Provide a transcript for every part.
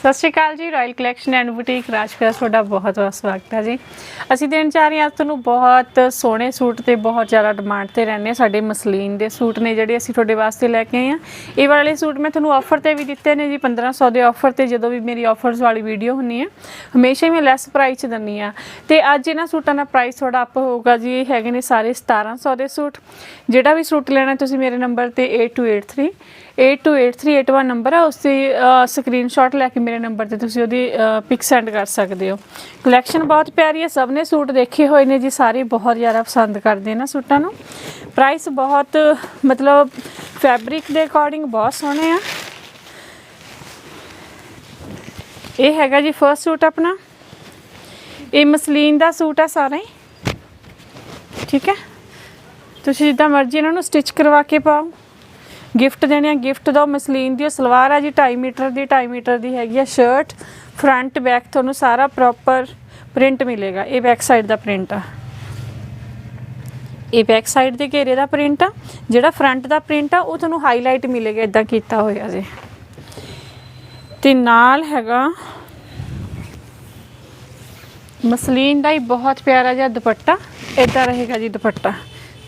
ਸਤਿ ਸ਼੍ਰੀ ਅਕਾਲ ਜੀ royal collection and boutique Rajpura ਤੁਹਾਡਾ ਬਹੁਤ ਬਹੁਤ ਸਵਾਗਤ ਹੈ ਜੀ। ਅਸੀਂ ਦੇਣ ਜਾ ਰਹੇ ਹਾਂ ਅੱਜ ਤੁਹਾਨੂੰ ਬਹੁਤ ਸੋਹਣੇ ਸੂਟ ਤੇ ਬਹੁਤ ਜ਼ਿਆਦਾ ਡਿਮਾਂਡ ਤੇ ਰਹਿੰਦੇ ਹਾਂ। ਸਾਡੇ ਮਸਲੀਨ ਦੇ ਸੂਟ ਨੇ ਜਿਹੜੇ ਅਸੀਂ ਤੁਹਾਡੇ ਵਾਸਤੇ ਲੈ ਕੇ ਆਏ ਹਾਂ। ਇਹ ਵਾਲੇ ਸੂਟ ਮੈਂ ਤੁਹਾਨੂੰ ਆਫਰ ਤੇ ਵੀ ਦਿੱਤੇ ਨੇ ਜੀ 1500 ਦੇ ਆਫਰ ਤੇ ਜਦੋਂ ਵੀ ਮੇਰੀ ਆਫਰਸ ਵਾਲੀ ਵੀਡੀਓ ਹੁੰਨੀ ਹੈ, ਹਮੇਸ਼ਾ ਹੀ ਮੈਂ ਲੈਸ ਪ੍ਰਾਈਸ ਚ ਦਿੰਨੀ ਆ ਤੇ ਅੱਜ ਇਹਨਾਂ ਸੂਟਾਂ ਦਾ ਪ੍ਰਾਈਸ ਥੋੜਾ ਅਪ ਹੋਊਗਾ ਜੀ, ਇਹ ਹੈਗੇ ਨੇ ਸਾਰੇ 1700 ਦੇ ਸੂਟ। ਜਿਹੜਾ ਵੀ ਸੂਟ ਲੈਣਾ ਤੁਸੀਂ ਮੇਰੇ ਨੰਬਰ ਤੇ 8283 828381 ਨੰਬਰ ਆ ਉਸ ਤੇ ਸਕਰੀਨਸ਼ਾਟ ਲੈ ਕੇ ਮੇਰੇ ਨੰਬਰ ਤੇ ਤੁਸੀਂ ਉਹਦੀ ਪਿਕ ਸੈਂਡ ਕਰ ਸਕਦੇ ਹੋ। ਕਲੈਕਸ਼ਨ ਬਹੁਤ ਪਿਆਰੀ ਹੈ, ਸਭ ਨੇ ਸੂਟ ਦੇਖੇ ਹੋਏ ਨੇ ਜੀ, ਸਾਰੇ ਬਹੁਤ ਜ਼ਿਆਦਾ ਪਸੰਦ ਕਰਦੇ ਨੇ ਸੂਟਾਂ ਨੂੰ। ਪ੍ਰਾਈਸ ਬਹੁਤ, ਮਤਲਬ ਫੈਬਰਿਕ ਦੇ ਅਕੋਰਡਿੰਗ ਬਹੁਤ ਸੋਹਣੇ ਆ। ਇਹ ਹੈਗਾ ਜੀ ਫਰਸਟ ਸੂਟ ਆਪਣਾ। ਇਹ ਮਸਲੀਨ ਦਾ ਸੂਟ ਆ ਸਾਰਾ ਹੀ। ਠੀਕ ਹੈ? ਤੁਸੀਂ ਜਿੱਦਾਂ ਮਰਜ਼ੀ ਇਹਨਾਂ ਨੂੰ ਸਟਿਚ ਕਰਵਾ ਕੇ ਪਾਓ। ਗਿਫਟ ਦੇਣੇ ਆ, ਗਿਫਟ ਦੋ, ਮਸਲੀਨ ਦੀ, ਉਹ ਸਲਵਾਰ ਆ ਜੀ 2.5 ਮੀਟਰ ਦੀ 2.5 ਮੀਟਰ ਦੀ ਹੈਗੀ ਆ ਸ਼ਰਟ ਫਰੰਟ ਬੈਕ ਤੁਹਾਨੂੰ ਸਾਰਾ ਪ੍ਰੋਪਰ ਪ੍ਰਿੰਟ ਮਿਲੇਗਾ, ਇਹ ਬੈਕ ਸਾਈਡ ਦਾ ਪ੍ਰਿੰਟ ਆ। ਇਹ ਬੈਕ ਸਾਈਡ ਦੇ ਘੇਰੇ ਦਾ ਪ੍ਰਿੰਟ ਆ, ਜਿਹੜਾ ਫਰੰਟ ਦਾ ਪ੍ਰਿੰਟ ਆ, ਉਹ ਤੁਹਾਨੂੰ ਹਾਈਲਾਈਟ ਮਿਲੇਗਾ ਇਦਾਂ ਕੀਤਾ ਹੋਇਆ ਜੀ। ਤੇ ਨਾਲ ਹੈਗਾ, ਮਸਲੀਨ ਦਾ ਹੀ ਬਹੁਤ ਪਿਆਰਾ ਜਿਹਾ ਦੁਪੱਟਾ ਇਦਾਂ ਰਹੇਗਾ ਜੀ ਦੁਪੱਟਾ।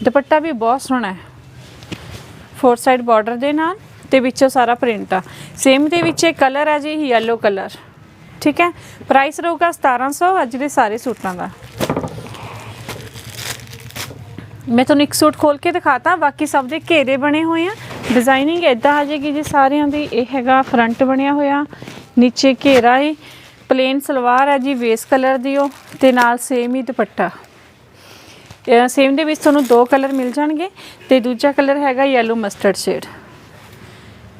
ਦੁਪੱਟਾ ਵੀ ਬਹੁਤ ਸੋਹਣਾ ਹੈ। ਫੋਰ ਸਾਈਡ ਬਾਰਡਰ ਦੇ ਨਾਲ ਤੇ ਵਿੱਚੋਂ ਸਾਰਾ ਪ੍ਰਿੰਟ ਆ। ਸੇਮ ਦੇ ਵਿੱਚ ਇਹ ਕਲਰ ਹੈ ਜੀ ਯੈਲੋ ਕਲਰ ਠੀਕ ਹੈ? ਪ੍ਰਾਈਸ ਰਹੂਗਾ 1700 ਅੱਜ ਦੇ ਸਾਰੇ ਸੂਟਾਂ ਦਾ। ਮੈਂ ਤੁਹਾਨੂੰ ਇੱਕ ਸੂਟ ਖੋਲ ਕੇ ਦਿਖਾਤਾ, ਬਾਕੀ ਸਭ ਦੇ ਘੇਰੇ ਬਣੇ ਹੋਏ ਆ। ਡਿਜ਼ਾਈਨਿੰਗ ਇਦਾਂ ਆ ਜਾਏਗੀ ਜੀ ਸਾਰਿਆਂ ਦੀ, ਇਹ ਹੈਗਾ ਫਰੰਟ ਬਣਿਆ ਹੋਇਆ, ਨੀਚੇ ਘੇਰਾ ਹੈ ਪਲੇਨ ਸਲਵਾਰ ਹੈ ਜੀ ਵੇਸ ਕਲਰ ਦੀ ਉਹ ਤੇ ਨਾਲ ਸੇਮ ਹੀ ਦੁਪੱਟਾ। ਸੇਮ ਦੇ ਵਿੱਚ ਤੁਹਾਨੂੰ ਦੋ ਕਲਰ ਮਿਲ ਜਾਣਗੇ ਤੇ ਦੂਜਾ ਕਲਰ ਹੈਗਾ ਯੈਲੋ ਮਸਟਰਡ ਸ਼ੇਡ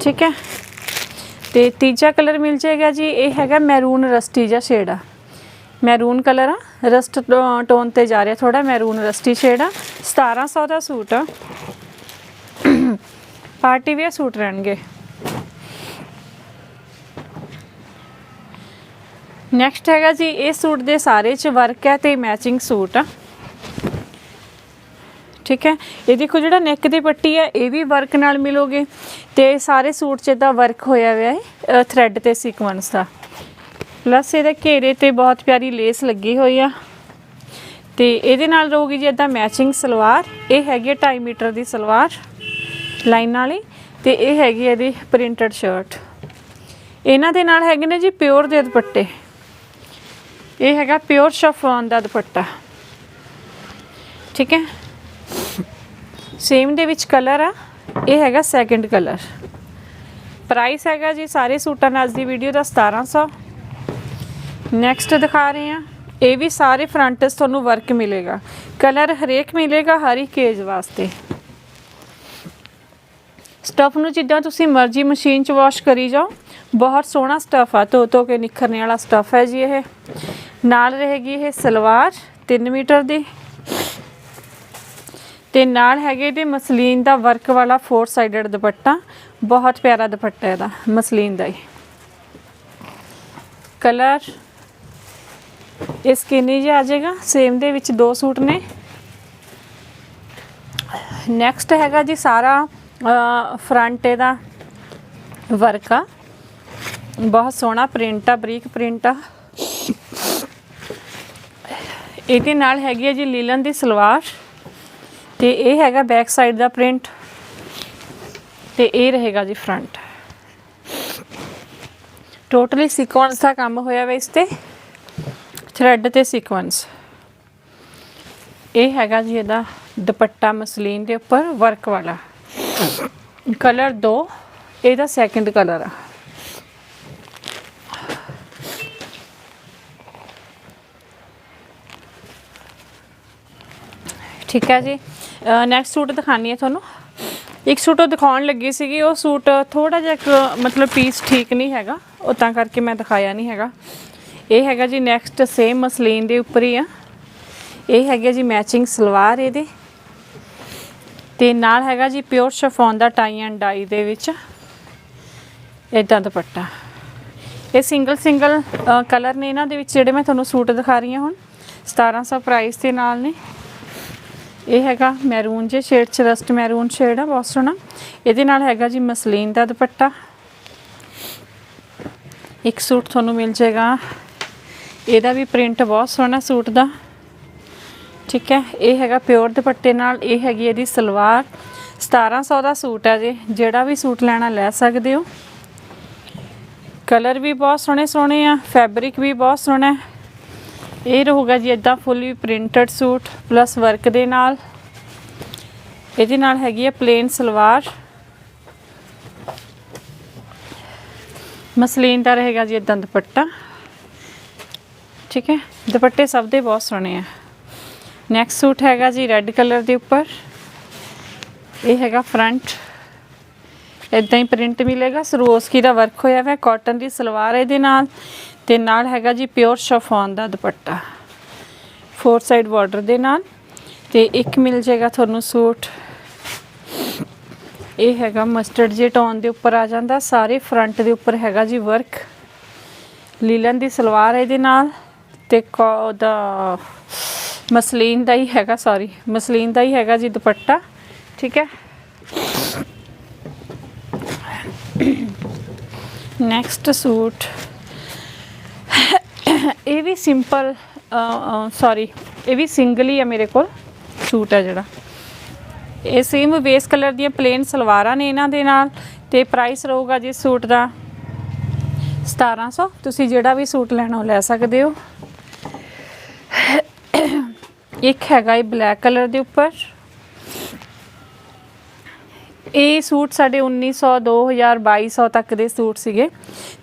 ਠੀਕ ਹੈ? ਤੇ ਤੀਜਾ ਕਲਰ ਮਿਲ ਜਾਏਗਾ ਜੀ, ਇਹ ਹੈਗਾ ਮੈਰੂਨ ਰਸਟੀ ਜਿਹਾ ਸ਼ੇਡ ਆ। ਮੈਰੂਨ ਕਲਰ ਆ ਰਸਟ ਟੋਨ ਤੇ ਜਾ ਰਿਹਾ ਥੋੜਾ ਮੈਰੂਨ ਰਸਟੀ ਸ਼ੇਡ ਆ। 1700 ਦਾ ਸੂਟ ਆ। ਪਾਰਟੀ ਵੇਅਰ ਸੂਟ ਰਹਿਣਗੇ। ਨੈਕਸਟ ਹੈਗਾ ਜੀ, ਇਹ ਸੂਟ ਦੇ ਸਾਰੇ ਚ ਵਰਕ ਹੈ ਤੇ ਮੈਚਿੰਗ ਸੂਟ ਆ। ਠੀਕ ਹੈ? ਇਹ ਦੇਖੋ ਜਿਹੜਾ ਨੈਕ ਦੀ ਪੱਟੀ ਹੈ, ਇਹ ਵੀ ਵਰਕ ਨਾਲ ਮਿਲੋਗੇ। ਤੇ ਸਾਰੇ ਸੂਟ 'ਚ ਦਾ ਵਰਕ ਹੋਇਆ ਹੋਇਆ ਹੈ ਥ੍ਰੈਡ ਤੇ ਸੀਕੁਐਂਸ ਦਾ। ਪਲੱਸ ਇਹਦੇ ਘੇਰੇ ਤੇ ਬਹੁਤ ਪਿਆਰੀ ਲੇਸ ਲੱਗੀ ਹੋਈ ਆ। ਤੇ ਇਹਦੇ ਨਾਲ ਰਹੂਗੀ ਜੀ ਇਦਾਂ ਮੈਚਿੰਗ ਸਲਵਾਰ। ਇਹ ਹੈਗੀ 2.5 ਮੀਟਰ ਦੀ ਸਲਵਾਰ, ਲਾਈਨ ਵਾਲੀ। ਤੇ ਇਹ ਹੈਗੀ ਇਹਦੀ ਪ੍ਰਿੰਟਡ ਸ਼ਰਟ ਇਹਨਾਂ ਦੇ ਨਾਲ ਹੈਗੇ ਨੇ ਜੀ ਪਿਓਰ ਦੇ ਦੁਪੱਟੇ। ਇਹ ਹੈਗਾ ਪਿਓਰ ਸ਼ਫਾਨ ਦਾ ਦੁਪੱਟਾ। ਠੀਕ ਹੈ? ਸੇਮ ਦੇ ਵਿੱਚ ਕਲਰ ਆ। ਇਹ ਹੈਗਾ ਸੈਕੰਡ ਕਲਰ ਪ੍ਰਾਈਸ ਹੈਗਾ ਜੀ ਸਾਰੇ ਸੂਟਾਂ ਨਾਲ ਅੱਜ ਦੀ ਵੀਡੀਓ ਦਾ 1700 ਨੈਕਸਟ ਦਿਖਾ ਰਹੇ ਆ ਇਹ ਵੀ ਸਾਰੇ ਫਰੰਟ 'ਚ ਤੁਹਾਨੂੰ ਵਰਕ ਮਿਲੇਗਾ। ਕਲਰ ਹਰੇਕ ਮਿਲੇਗਾ ਹਰ ਇੱਕ ਏਜ ਵਾਸਤੇ। ਸਟਫ ਨੂੰ ਜਿੱਦਾਂ ਤੁਸੀਂ ਮਰਜ਼ੀ ਮਸ਼ੀਨ 'ਚ ਵਾਸ਼ ਕਰੀ ਜਾਓ। ਬਹੁਤ ਸੋਹਣਾ ਸਟਫ ਆ। ਧੋ ਧੋ ਕੇ ਨਿਖਰਨੇ ਵਾਲਾ ਸਟਫ ਹੈ ਜੀ ਇਹ। ਨਾਲ ਰਹੇਗੀ ਇਹ ਸਲਵਾਰ 3 ਮੀਟਰ ਦੀ। ਤੇ ਨਾਲ ਹੈਗੇ ਇਹਦੇ ਮਸਲੀਨ ਦਾ ਵਰਕ ਵਾਲਾ ਫੋਰ ਸਾਈਡਡ ਦੁਪੱਟਾ, ਬਹੁਤ ਪਿਆਰਾ ਦੁਪੱਟਾ ਇਹਦਾ, ਮਸਲੀਨ ਦਾ ਹੀ। ਕਲਰ ਇਹ ਸਕਿਨੀ ਜਿਹਾ ਆ ਜਾਏਗਾ ਸੇਮ ਦੇ ਵਿੱਚ ਦੋ ਸੂਟ ਨੇ। ਨੈਕਸਟ ਹੈਗਾ ਜੀ ਸਾਰਾ ਫਰੰਟ ਇਹਦਾ ਵਰਕ ਆ। ਬਹੁਤ ਸੋਹਣਾ ਪ੍ਰਿੰਟ ਆ, ਬਰੀਕ ਪ੍ਰਿੰਟ ਆ। ਇਹਦੇ ਨਾਲ ਹੈਗੀ ਹੈ ਜੀ ਲੀਲਨ ਦੀ ਸਲਵਾਰ। ਤੇ ਇਹ ਹੈਗਾ ਬੈਕ ਸਾਈਡ ਦਾ ਪ੍ਰਿੰਟ ਤੇ ਇਹ ਰਹੇਗਾ ਜੀ ਫਰੰਟ ਟੋਟਲੀ ਸੀਕੁਐਂਸ ਦਾ ਕੰਮ ਹੋਇਆ ਵਾ ਇਸ ਤੇ। ਥ੍ਰੈਡ ਤੇ ਸੀਕੁਐਂਸ ਇਹ ਹੈਗਾ ਜੀ ਇਹਦਾ ਦੁਪੱਟਾ ਮਸਲੀਨ ਦੇ ਉੱਪਰ ਵਰਕ ਵਾਲਾ। ਕਲਰ ਦੋ, ਇਹਦਾ ਸੈਕੰਡ ਕਲਰ ਆ। ਠੀਕ ਹੈ ਜੀ? ਨੈਕਸਟ ਸੂਟ ਦਿਖਾਣੀ ਹੈ ਤੁਹਾਨੂੰ। ਇੱਕ ਸੂਟ ਉਹ ਦਿਖਾਉਣ ਲੱਗੀ ਸੀਗੀ, ਉਹ ਸੂਟ ਥੋੜਾ ਜਿਹਾ ਕੁ ਮਤਲਬ ਪੀਸ ਠੀਕ ਨਹੀਂ ਹੈਗਾ, ਉਹ ਤਾਂ ਕਰਕੇ ਮੈਂ ਦਿਖਾਇਆ ਨਹੀਂ ਹੈਗਾ। ਇਹ ਹੈਗਾ ਜੀ ਨੈਕਸਟ ਸੇਮ ਮਸਲੀਨ ਦੇ ਉੱਪਰ ਹੀ ਆ। ਇਹ ਹੈਗਾ ਜੀ ਮੈਚਿੰਗ ਸਲਵਾਰ ਇਹਦੇ। ਤੇ ਨਾਲ ਹੈਗਾ ਜੀ ਪਿਓਰ ਸ਼ਫੋਨ ਦਾ ਟਾਈ ਐਂਡ ਡਾਈ ਦੇ ਵਿੱਚ। ਇਦਾਂ ਦੁਪੱਟਾ। ਇਹ ਸਿੰਗਲ ਸਿੰਗਲ ਕਲਰ ਨੇ ਇਹਨਾਂ ਦੇ ਵਿੱਚ ਜਿਹੜੇ ਮੈਂ ਤੁਹਾਨੂੰ ਸੂਟ ਦਿਖਾ ਰਹੀ ਹਾਂ ਹੁਣ। 1700 ਪ੍ਰਾਈਸ ਦੇ ਨਾਲ ਨੇ। ਇਹ ਹੈਗਾ ਮੈਰੂਨ ਜੇ, ਸ਼ੇਡ ਚ ਰਸਟ ਮੈਰੂਨ ਸ਼ੇਡ ਆ, ਬਹੁਤ ਸੋਹਣਾ। ਇਹਦੇ ਨਾਲ ਹੈਗਾ ਜੀ ਮਸਲੀਨ ਦਾ ਦੁਪੱਟਾ। ਇੱਕ ਸੂਟ ਤੁਹਾਨੂੰ ਮਿਲ ਜਾਏਗਾ। ਇਹਦਾ ਵੀ ਪ੍ਰਿੰਟ ਬਹੁਤ ਸੋਹਣਾ ਸੂਟ ਦਾ। ਠੀਕ ਹੈ, ਇਹ ਹੈਗਾ ਪਿਓਰ ਦੁਪੱਟੇ ਨਾਲ, ਇਹ ਹੈਗੀ ਇਹਦੀ ਸਲਵਾਰ। 1700 ਦਾ ਸੂਟ ਹੈ ਜੀ, ਜਿਹੜਾ ਵੀ ਸੂਟ ਲੈਣਾ ਲੈ ਸਕਦੇ ਹੋ। ਕਲਰ ਵੀ ਬਹੁਤ ਸੋਹਣੇ ਸੋਹਣੇ ਆ, ਫੈਬਰਿਕ ਵੀ ਬਹੁਤ ਸੋਹਣਾ ਹੈ। ਇਹ ਰਹੂਗਾ ਜੀ ਇਦਾਂ fully printed suit plus work ਦੇ ਨਾਲ। ਇਹਦੇ ਨਾਲ ਹੈਗੀ ਹੈ ਪਲੇਨ ਸਲਵਾਰ। ਮਸਲੀਨ ਦਾ ਰਹੇਗਾ ਜੀ ਇਦਾਂ ਦੁਪੱਟਾ। ਠੀਕ ਹੈ? ਦੁਪੱਟੇ ਸਭ ਦੇ ਬਹੁਤ ਸੋਹਣੇ ਆ। ਨੈਕਸਟ ਸੂਟ ਹੈਗਾ ਜੀ ਰੈੱਡ ਕਲਰ ਦੇ ਉੱਪਰ। ਇਹ ਹੈਗਾ ਫਰੰਟ ਇਦਾਂ ਹੀ ਪ੍ਰਿੰਟ ਮਿਲੇਗਾ। ਸਰੋਸਕੀ ਦਾ ਵਰਕ ਹੋਇਆ ਹੋਇਆ ਕਾਟਨ ਦੀ ਸਲਵਾਰ ਇਹਦੇ ਨਾਲ। ਤੇ ਨਾਲ ਹੈਗਾ ਜੀ ਪਿਓਰ ਸ਼ਫੋਨ ਦਾ ਦੁਪੱਟਾ। ਫੋਰ ਸਾਈਡ ਬਾਰਡਰ ਦੇ ਨਾਲ ਤੇ ਇੱਕ ਮਿਲ ਜਾਏਗਾ ਤੁਹਾਨੂੰ ਸੂਟ। ਇਹ ਹੈਗਾ ਮਸਟਰਡ ਜੇ ਟੋਨ ਦੇ ਉੱਪਰ ਆ ਜਾਂਦਾ, ਸਾਰੇ ਫਰੰਟ ਦੇ ਉੱਪਰ ਹੈਗਾ ਜੀ ਵਰਕ ਲੀਲਨ ਦੀ ਸਲਵਾਰ ਇਹਦੇ ਨਾਲ ਤੇ ਕੋ- ਉਹਦਾ ਮਸਲੀਨ ਦਾ ਹੀ ਹੈਗਾ ਸੌਰੀ ਮਸਲੀਨ ਦਾ ਹੀ ਹੈਗਾ ਜੀ ਦੁਪੱਟਾ, ਠੀਕ ਹੈ? Next suit. ਇਹ ਵੀ ਸਿੰਪਲ ਸੌਰੀ ਇਹ ਵੀ ਸਿੰਗਲ ਹੀ ਆ ਮੇਰੇ ਕੋਲ, ਸੂਟ ਆ ਜਿਹੜਾ। ਇਹ ਸੇਮ ਵੇਸ ਕਲਰ ਦੀਆਂ ਪਲੇਨ ਸਲਵਾਰਾਂ ਨੇ ਇਹਨਾਂ ਦੇ ਨਾਲ, ਤੇ ਪ੍ਰਾਈਸ ਰਹੂਗਾ ਜੀ ਸੂਟ ਦਾ 1700 ਤੁਸੀਂ ਜਿਹੜਾ ਵੀ ਸੂਟ ਲੈਣਾ ਉਹ ਲੈ ਸਕਦੇ ਹੋ। ਇੱਕ ਹੈਗਾ ਇਹ ਬਲੈਕ ਕਲਰ ਦੇ ਉੱਪਰ। ਇਹ ਸੂਟ ਸਾਡੇ 1900 2000 2200 ਤੱਕ ਦੇ ਸੂਟ ਸੀਗੇ।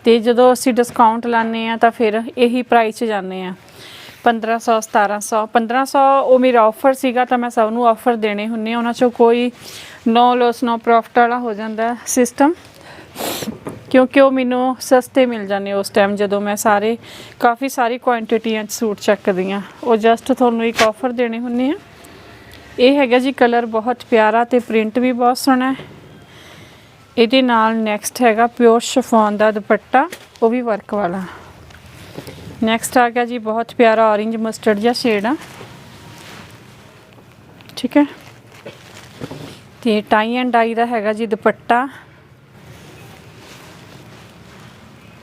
ਤੇ ਜਦੋਂ ਅਸੀਂ ਡਿਸਕਾਊਂਟ ਲਾਣੇ ਆ ਤਾਂ ਫਿਰ ਇਹੀ ਪ੍ਰਾਈਸ 'ਚ ਜਾਂਦੇ ਆ 1500 1700 1500 ਉਹ ਮੇਰਾ ਆਫਰ ਸੀਗਾ ਤਾਂ ਮੈਂ ਸਭ ਨੂੰ ਆਫਰ ਦੇਣੇ ਹੁੰਨੇ ਆ ਉਹਨਾਂ 'ਚੋਂ ਕੋਈ ਨੋ ਲੋਸ ਨੋ ਪ੍ਰੋਫਿਟ ਵਾਲਾ ਹੋ ਜਾਂਦਾ ਸਿਸਟਮ ਕਿਉਂਕਿ ਉਹ ਮੈਨੂੰ ਸਸਤੇ ਮਿਲ ਜਾਂਦੇ ਉਸ ਟਾਈਮ ਜਦੋਂ ਮੈਂ ਸਾਰੇ, ਕਾਫੀ ਸਾਰੀ ਕੁਆਂਟੀਟੀਆਂ 'ਚ ਸੂਟ ਚੱਕਦੀ ਆ ਉਹ ਜਸਟ ਤੁਹਾਨੂੰ ਇੱਕ ਆਫਰ ਦੇਣੇ ਹੁੰਨੇ ਆ ਇਹ ਹੈਗਾ ਜੀ ਕਲਰ ਬਹੁਤ ਪਿਆਰਾ ਤੇ ਪ੍ਰਿੰਟ ਵੀ ਬਹੁਤ ਸੋਹਣਾ ਹੈ। ਇਹਦੇ ਨਾਲ ਨੈਕਸਟ ਹੈਗਾ ਪਿਓਰ ਸ਼ਫੋਨ ਦਾ ਦੁਪੱਟਾ, ਉਹ ਵੀ ਵਰਕ ਵਾਲਾ। ਨੈਕਸਟ ਆ ਗਿਆ ਜੀ ਬਹੁਤ ਪਿਆਰਾ orange ਮਸਟਰਡ ਜਿਹਾ ਸ਼ੇਡ ਆ। ਠੀਕ ਹੈ। ਤੇ ਟਾਈ ਐਂਡ ਡਾਈ ਦਾ ਹੈਗਾ ਜੀ ਦੁਪੱਟਾ।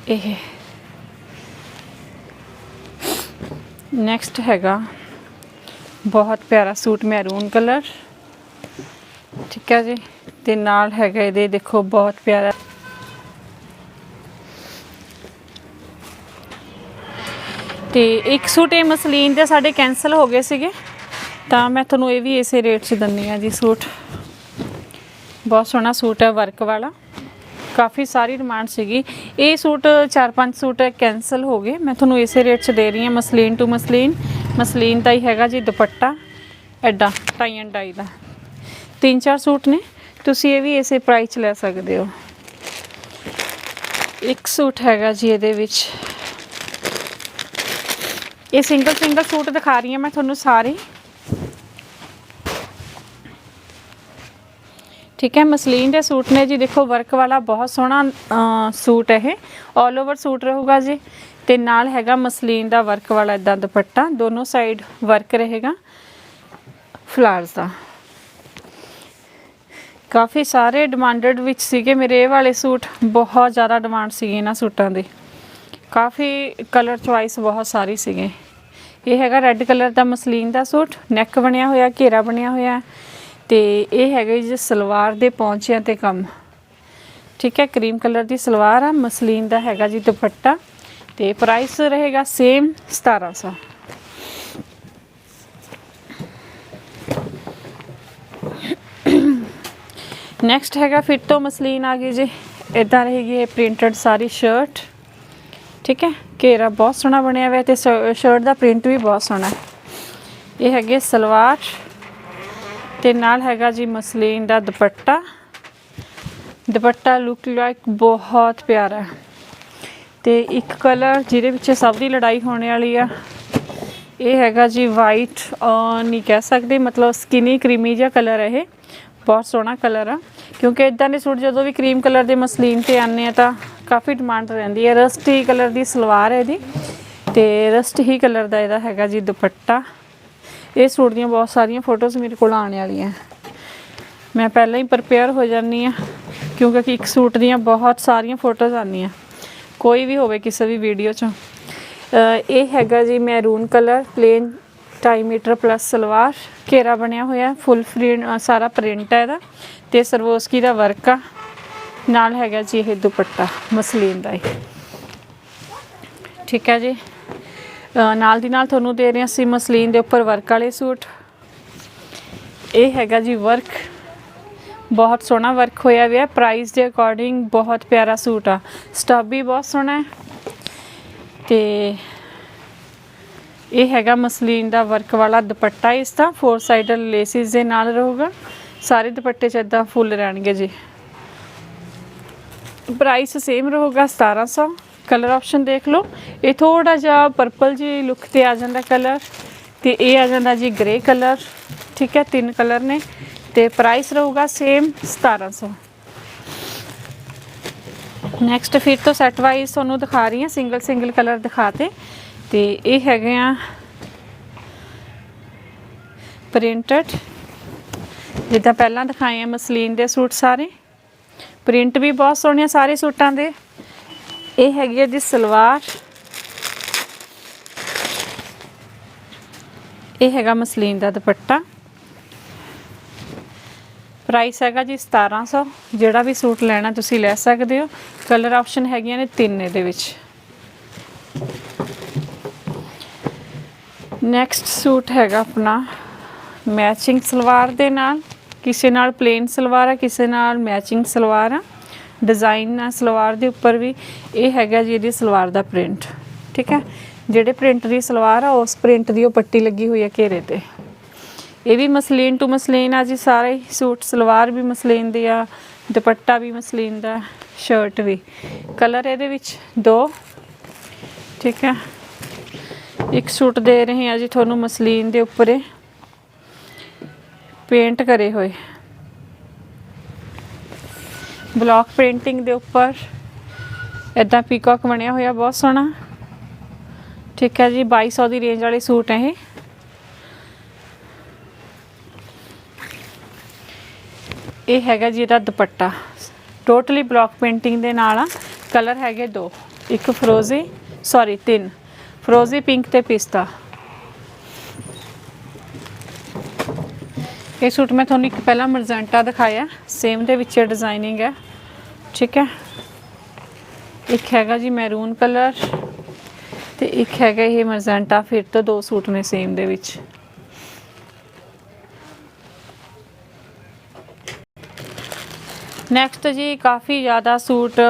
ਇਹ। ਨੈਕਸਟ ਹੈਗਾ ਬਹੁਤ ਪਿਆਰਾ ਸੂਟ ਮੈਰੂਨ ਕਲਰ ਠੀਕ ਹੈ ਜੀ, ਤੇ ਨਾਲ ਹੈਗਾ ਇਹਦੇ, ਦੇਖੋ, ਬਹੁਤ ਪਿਆਰਾ। ਤੇ ਇੱਕ ਸੂਟ ਇਹ ਮਸਲੀਨ ਦੇ ਸਾਡੇ ਕੈਨਸਲ ਹੋ ਗਏ ਸੀਗੇ, ਤਾਂ ਮੈਂ ਤੁਹਾਨੂੰ ਇਹ ਵੀ ਇਸੇ ਰੇਟ 'ਚ ਦਿੰਨੀ ਆ ਜੀ ਸੂਟ। ਬਹੁਤ ਸੋਹਣਾ ਸੂਟ ਹੈ ਵਰਕ ਵਾਲਾ। ਕਾਫੀ ਸਾਰੀ ਡਿਮਾਂਡ ਸੀਗੀ। ਇਹ ਸੂਟ 4-5 ਸੂਟ ਕੈਨਸਲ ਹੋ ਗਏ। ਮੈਂ ਤੁਹਾਨੂੰ ਇਸੇ ਰੇਟ 'ਚ ਦੇ ਰਹੀ ਹਾਂ, ਮਸਲੀਨ ਟੂ ਮਸਲੀਨ। ਮਸਲੀਨ ਦਾ ਹੀ ਹੈਗਾ ਜੀ ਦੁਪੱਟਾ, ਐਡਾ ਟਾਈ ਐਂਡ ਡਾਈ ਦਾ। ਤਿੰਨ ਚਾਰ ਸੂਟ ਨੇ, ਤੁਸੀਂ ਇਹ ਵੀ ਇਸੇ ਪ੍ਰਾਈਸ 'ਚ ਲੈ ਸਕਦੇ ਹੋ। ਇੱਕ ਸੂਟ ਹੈਗਾ ਜੀ ਇਹਦੇ ਵਿੱਚ। ਇਹ ਸਿੰਗਲ ਸਿੰਗਲ ਸੂਟ ਦਿਖਾ ਰਹੀ ਹਾਂ ਮੈਂ ਤੁਹਾਨੂੰ ਸਾਰੇ। ਠੀਕ ਹੈ, ਮਸਲੀਨ ਦੇ ਸੂਟ ਨੇ ਜੀ। ਦੇਖੋ, ਵਰਕ ਵਾਲਾ ਬਹੁਤ ਸੋਹਣਾ ਸੂਟ ਹੈ ਇਹ। 올 ਓਵਰ ਸੂਟ ਰਹੂਗਾ ਜੀ। ਤੇ ਨਾਲ ਹੈਗਾ ਮਸਲੀਨ ਦਾ ਵਰਕ ਵਾਲਾ ਇਦਾਂ ਦੁਪੱਟਾ। ਦੋਨੋਂ ਸਾਈਡ ਵਰਕ ਰਹੇਗਾ। ਫਲਾਰਸ ਦਾ। ਕਾਫੀ ਸਾਰੇ ਡਿਮਾਂਡਡ ਵਿੱਚ ਸੀਗੇ ਮੇਰੇ ਇਹ ਵਾਲੇ ਸੂਟ। ਬਹੁਤ ਜ਼ਿਆਦਾ ਡਿਮਾਂਡ ਸੀਗੇ ਇਹਨਾਂ ਸੂਟਾਂ ਦੇ। ਕਾਫੀ ਕਲਰ ਚੁਆਇਸ ਬਹੁਤ ਸਾਰੀ ਸੀਗੇ। ਇਹ ਹੈਗਾ ਰੈੱਡ ਕਲਰ ਦਾ ਮਸਲੀਨ ਦਾ ਸੂਟ। ਨੈਕ ਬਣਿਆ ਹੋਇਆ, ਘੇਰਾ ਬਣਿਆ ਹੋਇਆ। ਤੇ ਇਹ ਹੈਗਾ ਜੀ ਸਲਵਾਰ ਦੇ ਪੌਂਚਿਆਂ ਤੇ ਕੰਮ। ਠੀਕ ਹੈ ਕਰੀਮ ਕਲਰ ਦੀ ਸਲਵਾਰ ਆ। ਮਸਲੀਨ ਦਾ ਹੈਗਾ ਜੀ ਦੁਪੱਟਾ। ਤੇ ਪ੍ਰਾਈਸ ਰਹੇਗਾ ਸੇਮ 1700 ਨੈਕਸਟ ਹੈਗਾ ਫਿਰ ਤੋਂ ਮਸਲੀਨ ਆ ਗਈ ਜੀ। ਇਦਾਂ ਰਹੇਗੀ ਇਹ ਪ੍ਰਿੰਟਡ ਸਾਰੀ ਸ਼ਰਟ ਠੀਕ ਹੈ? ਘੇਰਾ ਬਹੁਤ ਸੋਹਣਾ ਬਣਿਆ ਹੋਇਆ ਤੇ ਸ਼ਰਟ ਦਾ ਪ੍ਰਿੰਟ ਵੀ ਬਹੁਤ ਸੋਹਣਾ। ਇਹ ਹੈਗੇ ਸਲਵਾਰ। ਤੇ ਨਾਲ ਹੈਗਾ ਜੀ ਮਸਲੀਨ ਦਾ ਦੁਪੱਟਾ। ਦੁਪੱਟਾ ਲੁੱਕ ਲਾਈਕ ਬਹੁਤ ਪਿਆਰਾ। ਤੇ ਇੱਕ ਕਲਰ ਜਿਹਦੇ ਵਿੱਚ ਸਭ ਦੀ ਲੜਾਈ ਹੋਣ ਵਾਲੀ ਆ। ਇਹ ਹੈਗਾ ਜੀ ਵਾਈਟ ਨਹੀਂ ਕਹਿ ਸਕਦੇ, ਮਤਲਬ ਸਕਿਨੀ ਕਰੀਮੀ ਜਿਹਾ ਕਲਰ ਹੈ ਇਹ। ਬਹੁਤ ਸੋਹਣਾ ਕਲਰ ਆ। ਕਿਉਂਕਿ ਇਦਾਂ ਦੇ ਸੂਟ ਜਦੋਂ ਵੀ ਕਰੀਮ ਕਲਰ ਦੇ ਮਸਲੀਨ ਤੇ ਆਨੇ ਆ ਤਾਂ ਕਾਫੀ ਡਿਮਾਂਡ ਰਹਿੰਦੀ ਹੈ ਰਸਟੀ ਕਲਰ ਦੀ ਸਲਵਾਰ ਹੈ ਇਹਦੀ। ਤੇ ਰਸਟ ਹੀ ਕਲਰ ਦਾ ਇਹਦਾ ਹੈਗਾ ਜੀ ਦੁਪੱਟਾ। ਇਹ ਸੂਟ ਦੀਆਂ ਬਹੁਤ ਸਾਰੀਆਂ ਫੋਟੋਜ਼ ਮੇਰੇ ਕੋਲ ਆਉਣ ਵਾਲੀਆਂ। ਮੈਂ ਪਹਿਲਾਂ ਹੀ ਪ੍ਰਪੇਅਰ ਹੋ ਜਾਂਦੀ ਆ, ਕਿਉਂਕਿ ਇੱਕ ਸੂਟ ਦੀਆਂ ਬਹੁਤ ਸਾਰੀਆਂ ਫੋਟੋਜ਼ ਆਉਂਦੀਆਂ। ਕੋਈ ਵੀ ਹੋਵੇ ਕਿਸੇ ਵੀ ਵੀਡੀਓ 'ਚ। ਇਹ ਹੈਗਾ ਜੀ maroon colour plain 2.5 metre plus salwar, ਘੇਰਾ ਬਣਿਆ ਹੋਇਆ ਫੁੱਲ ਫਰੀ ਸਾਰਾ ਪ੍ਰਿੰਟ ਹੈ ਇਹਦਾ ਤੇ ਸਰਵੋਸਕੀ ਦਾ ਵਰਕ ਆ। ਨਾਲ ਹੈਗਾ ਜੀ ਇਹ ਦੁਪੱਟਾ, ਮਸਲੀਨ ਦਾ ਹੀ ਠੀਕ ਹੈ ਜੀ। ਨਾਲ ਦੀ ਨਾਲ ਤੁਹਾਨੂੰ ਦੇ ਰਹੇ ਹਾਂ ਅਸੀਂ ਮਸਲੀਨ ਦੇ ਉੱਪਰ ਵਰਕ ਵਾਲੇ ਸੂਟ। ਇਹ ਹੈਗਾ ਜੀ ਵਰਕ ਬਹੁਤ ਸੋਹਣਾ ਵਰਕ ਹੋਇਆ ਹੋਇਆ ਪ੍ਰਾਈਸ ਦੇ ਅਕੋਰਡਿੰਗ ਬਹੁਤ ਪਿਆਰਾ ਸੂਟ ਆ। ਸਟੱਬ ਵੀ ਬਹੁਤ ਸੋਹਣਾ ਹੈ। ਤੇ ਇਹ ਹੈਗਾ ਮਸਲੀਨ ਦਾ ਵਰਕ ਵਾਲਾ ਦੁਪੱਟਾ। ਇਸ ਦਾ ਫੋਰ ਸਾਈਡਰ ਲੇਸਿਸ ਦੇ ਨਾਲ ਰਹੂਗਾ। ਸਾਰੇ ਦੁਪੱਟੇ 'ਚ ਇਦਾਂ ਫੁੱਲ ਰਹਿਣਗੇ ਜੀ। ਪ੍ਰਾਈਸ ਸੇਮ ਰਹੂਗਾ 1700 ਕਲਰ ਆਪਸ਼ਨ ਦੇਖ ਲਓ। ਇਹ ਥੋੜਾ ਜਿਹਾ ਪਰਪਲ ਜੀ ਲੁੱਕ ਤੇ ਆ ਜਾਂਦਾ ਕਲਰ ਤੇ ਇਹ ਆ ਜਾਂਦਾ ਜੀ ਗ੍ਰੇ ਕਲਰ ਠੀਕ ਹੈ, ਤਿੰਨ ਕਲਰ ਨੇ। ਤੇ ਪ੍ਰਾਈਸ ਰਹੂਗਾ ਸੇਮ 1700 ਨੈਕਸਟ ਫਿਰ ਤੋਂ ਸੈਟ ਵਾਈਜ਼ ਤੁਹਾਨੂੰ ਦਿਖਾ ਰਹੀ ਹਾਂ ਸਿੰਗਲ ਸਿੰਗਲ ਕਲਰ ਦਿਖਾਤੇ ਤੇ। ਇਹ ਹੈਗੇ ਆ ਪ੍ਰਿੰਟਡ ਜਿੱਦਾਂ ਪਹਿਲਾਂ ਦਿਖਾਏ ਆ ਮਸਲੀਨ ਦੇ ਸੂਟ ਸਾਰੇ। ਪ੍ਰਿੰਟ ਵੀ ਬਹੁਤ ਸੋਹਣੇ ਆ ਸਾਰੇ ਸੂਟਾਂ ਦੇ। ਇਹ ਹੈਗੀ ਹੈ ਜੀ ਸਲਵਾਰ। ਇਹ ਹੈਗਾ ਮਸਲੀਨ ਦਾ ਦੁਪੱਟਾ। ਪ੍ਰਾਈਸ ਹੈਗਾ ਜੀ 1700 ਜਿਹੜਾ ਵੀ ਸੂਟ ਲੈਣਾ ਤੁਸੀਂ ਲੈ ਸਕਦੇ ਹੋ। ਕਲਰ ਆਪਸ਼ਨ ਹੈਗੀਆਂ ਨੇ ਤਿੰਨ ਇਹਦੇ ਵਿੱਚ। ਨੈਕਸਟ ਸੂਟ ਹੈਗਾ ਆਪਣਾ ਮੈਚਿੰਗ ਸਲਵਾਰ ਦੇ ਨਾਲ। ਕਿਸੇ ਨਾਲ ਪਲੇਨ ਸਲਵਾਰ ਆ, ਕਿਸੇ ਨਾਲ ਮੈਚਿੰਗ ਸਲਵਾਰ ਆ। ਡਿਜ਼ਾਈਨ ਆ ਸਲਵਾਰ ਦੇ ਉੱਪਰ ਵੀ ਇਹ ਹੈਗਾ ਜੀ ਇਹਦੀ ਸਲਵਾਰ ਦਾ ਪ੍ਰਿੰਟ ਠੀਕ ਹੈ? ਜਿਹੜੇ ਪ੍ਰਿੰਟ ਦੀ ਸਲਵਾਰ ਆ, ਉਸ ਪ੍ਰਿੰਟ ਦੀ ਉਹ ਪੱਟੀ ਲੱਗੀ ਹੋਈ ਹੈ ਘੇਰੇ ਤੇ। ਇਹ ਵੀ ਮਸਲੀਨ ਟੂ ਮਸਲੀਨ ਆ ਜੀ, ਸਾਰੇ ਸੂਟ, ਸਲਵਾਰ ਵੀ ਮਸਲੀਨ ਦੀ ਆ, ਦੁਪੱਟਾ ਵੀ ਮਸਲੀਨ ਦਾ ਸ਼ਰਟ ਵੀ। ਕਲਰ ਇਹਦੇ ਵਿੱਚ ਦੋ, ਠੀਕ ਹੈ। ਇੱਕ ਸੂਟ ਦੇ ਰਹੇ ਆ ਜੀ ਤੁਹਾਨੂੰ ਮਸਲੀਨ ਦੇ ਉੱਪਰ। ਪੇਂਟ ਕਰੇ ਹੋਏ। ਬਲੌਕ ਪ੍ਰਿੰਟਿੰਗ ਦੇ ਉੱਪਰ। ਇਦਾਂ ਪੀਕੌਕ ਬਣਿਆ ਹੋਇਆ, ਬਹੁਤ ਸੋਹਣਾ। ਠੀਕ ਹੈ ਜੀ 2200 ਦੀ ਰੇਂਜ ਵਾਲੇ ਸੂਟ ਹੈ ਇਹ। ਇਹ ਹੈਗਾ ਜੀ ਇਹਦਾ ਦੁਪੱਟਾ। ਟੋਟਲੀ ਬਲੌਕ ਪੇਂਟਿੰਗ ਦੇ ਨਾਲ ਆ। ਕਲਰ ਹੈਗੇ ਦੋ। ਇੱਕ ਫਰੋਜ਼ੀ ਸੌਰੀ ਤਿੰਨ। ਫਰੋਜ਼ੀ ਪਿੰਕ ਤੇ ਪਿਸਤਾ। ਇਹ ਸੂਟ ਮੈਂ ਤੁਹਾਨੂੰ ਇੱਕ ਪਹਿਲਾਂ ਮਰਜੈਂਟਾ ਦਿਖਾਇਆ। ਸੇਮ ਦੇ ਵਿੱਚ ਡਿਜ਼ਾਈਨਿੰਗ ਹੈ। ਠੀਕ ਹੈ? ਇੱਕ ਹੈਗਾ ਜੀ ਮੈਰੂਨ ਕਲਰ ਤੇ ਇੱਕ ਹੈਗਾ ਇਹ ਮਰਜੈਂਟਾ ਫਿਰ ਤੋਂ ਦੋ ਸੂਟ ਨੇ ਸੇਮ ਦੇ ਵਿੱਚ। ਨੈਕਸਟ ਜੀ ਕਾਫੀ ਜ਼ਿਆਦਾ ਸੂਟ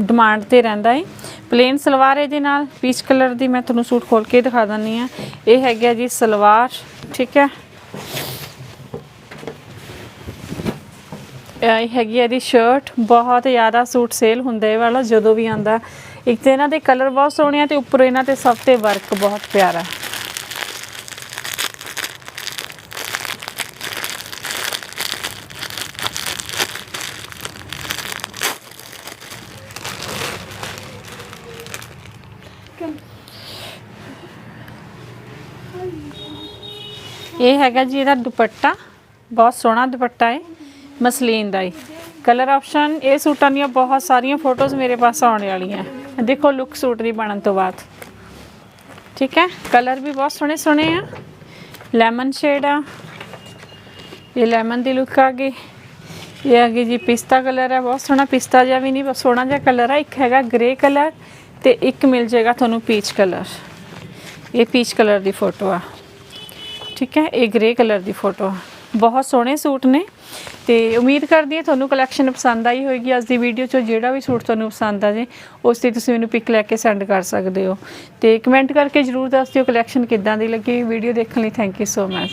ਡਿਮਾਂਡ ਤੇ ਰਹਿੰਦਾ ਹੈ ਪਲੇਨ ਸਲਵਾਰ ਇਹਦੇ ਨਾਲ ਪੀਚ ਕਲਰ ਦੀ ਮੈਂ ਤੁਹਾਨੂੰ ਸੂਟ ਖੋਲ ਕੇ ਦਿਖਾ ਦਿੰਨੀ ਆ ਇਹ ਹੈਗਾ ਜੀ ਸਲਵਾਰ, ਠੀਕ ਹੈ। ਇਹ ਹੈਗੀ ਹੈ ਇਹਦੀ ਸ਼ਰਟ ਬਹੁਤ ਜ਼ਿਆਦਾ ਸੂਟ ਸੇਲ ਹੁੰਦਾ ਇਹ ਵਾਲਾ, ਜਦੋਂ ਵੀ ਆਂਦਾ ਇੱਕ ਤੇ ਇਹਨਾਂ ਦੇ ਕਲਰ ਬਹੁਤ ਸੋਹਣੇ ਆ ਤੇ ਉੱਪਰ ਇਹਨਾਂ ਤੇ ਸਭ ਤੇ ਵਰਕ ਬਹੁਤ ਪਿਆਰਾ। ਇਹ ਹੈਗਾ ਜੀ ਇਹਦਾ ਦੁਪੱਟਾ। ਬਹੁਤ ਸੋਹਣਾ ਦੁਪੱਟਾ ਹੈ ਮਸਲੀਨ ਦਾ ਹੀ ਕਲਰ ਆਪਸ਼ਨ ਇਹ ਸੂਟਾਂ ਦੀਆਂ ਬਹੁਤ ਸਾਰੀਆਂ ਫੋਟੋਜ਼ ਮੇਰੇ ਪਾਸ ਆਉਣ ਵਾਲੀਆਂ ਦੇਖੋ ਲੁੱਕ ਸੂਟ ਦੀ ਬਣਨ ਤੋਂ ਬਾਅਦ। ਠੀਕ ਹੈ? ਕਲਰ ਵੀ ਬਹੁਤ ਸੋਹਣੇ ਸੋਹਣੇ ਆ। ਲੈਮਨ ਸ਼ੇਡ ਆ। ਇਹ ਲੈਮਨ ਦੀ ਲੁੱਕ ਆ ਗਈ। ਇਹ ਆ ਗਈ ਜੀ ਪਿਸਤਾ ਕਲਰ ਹੈ ਬਹੁਤ ਸੋਹਣਾ ਪਿਸਤਾ ਜਿਹਾ ਵੀ ਨਹੀਂ, ਬਹੁਤ ਸੋਹਣਾ ਜਿਹਾ ਕਲਰ ਆ। ਇੱਕ ਹੈਗਾ ਗ੍ਰੇ ਕਲਰ ਤੇ ਇੱਕ ਮਿਲ ਜਾਏਗਾ ਤੁਹਾਨੂੰ ਪੀਚ ਕਲਰ ਇਹ ਪੀਚ ਕਲਰ ਦੀ ਫੋਟੋ ਆ। ਠੀਕ ਹੈ, ਇਹ ਗ੍ਰੇ ਕਲਰ ਦੀ ਫੋਟੋ ਬਹੁਤ ਸੋਹਣੇ ਸੂਟ ਨੇ ਤੇ ਉਮੀਦ ਕਰਦੀ ਹਾਂ ਤੁਹਾਨੂੰ ਕਲੈਕਸ਼ਨ ਪਸੰਦ ਆਈ ਹੋਏਗੀ। ਅੱਜ ਦੀ ਵੀਡੀਓ 'ਚੋਂ ਜਿਹੜਾ ਵੀ ਸੂਟ ਤੁਹਾਨੂੰ ਪਸੰਦ ਆ ਜੇ, ਉਸ ਤੇ ਤੁਸੀਂ ਮੈਨੂੰ ਪਿਕ ਲੈ ਕੇ ਸੈਂਡ ਕਰ ਸਕਦੇ ਹੋ। ਤੇ ਕਮੈਂਟ ਕਰਕੇ ਜਰੂਰ ਦੱਸ ਦਿਓ ਕਲੈਕਸ਼ਨ ਕਿੱਦਾਂ ਦੀ ਲੱਗੀ ਵੀਡੀਓ ਦੇਖਣ ਲਈ। Thank you so much